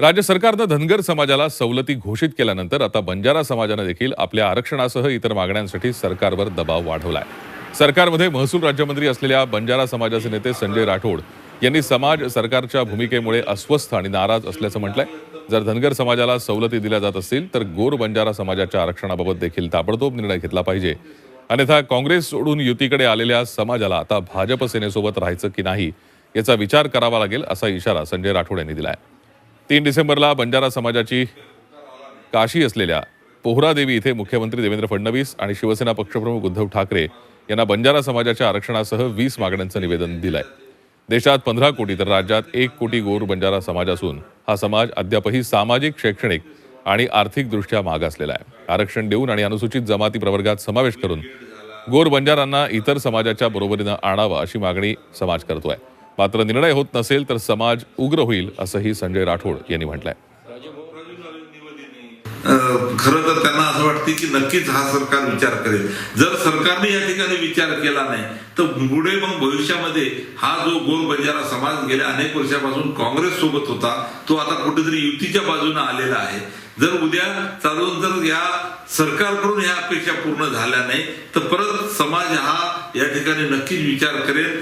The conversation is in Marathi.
राज्य सरकारनं धनगर समाजाला सवलती घोषित केल्यानंतर आता बंजारा समाजानं देखील आपल्या आरक्षणासह इतर मागण्यांसाठी सरकारवर दबाव वाढवलाय. सरकारमध्ये महसूल राज्यमंत्री असलेल्या बंजारा समाजाचे नेते संजय राठोड यांनी समाज सरकारच्या भूमिकेमुळे अस्वस्थ आणि नाराज असल्याचं म्हटलंय. जर धनगर समाजाला सवलती दिल्या जात असतील तर गोर बंजारा समाजाच्या आरक्षणाबाबत देखील ताबडतोब निर्णय घेतला पाहिजे. अन्यथा काँग्रेस सोडून युतीकडे आलेल्या समाजाला आता भाजप सेनेसोबत राहायचं की नाही याचा विचार करावा लागेल असा इशारा संजय राठोड यांनी दिलाय. तीन डिसेंबरला बंजारा समाजाची काशी असलेल्या पोहरादेवी इथे मुख्यमंत्री देवेंद्र फडणवीस आणि शिवसेना पक्षप्रमुख उद्धव ठाकरे यांना बंजारा समाजाच्या आरक्षणासह वीस मागण्यांचं निवेदन दिलंय. देशात पंधरा कोटी तर राज्यात एक कोटी गोर बंजारा समाज असून हा समाज अद्यापही सामाजिक शैक्षणिक आणि आर्थिकदृष्ट्या मागासलेला आहे. आरक्षण देऊन आणि अनुसूचित जमाती प्रवर्गात समावेश करून गोर बंजारांना इतर समाजाच्या बरोबरीनं आणावं अशी मागणी समाज करतोय. मात्र निर्णय होत नसेल तर समाज उग्र होईल असंही संजय राठोड यांनी म्हटलंय. खर खरं तर त्यांना असं वाटते की नक्कीच हा सरकार विचार करेल. जर सरकारने या ठिकाणी विचार केला नाही तर पुढे मग भविष्यामध्ये हा जो गोल बंजारा समाज गेल्या अनेक वर्षापासून काँग्रेस सोबत होता तो आता कुठेतरी युतीच्या बाजूने आलेला आहे. जर उद्या चालून जर या सरकारकडून ह्या अपेक्षा पूर्ण झाल्या नाही तर परत समाज हा या ठिकाणी नक्कीच विचार करेल.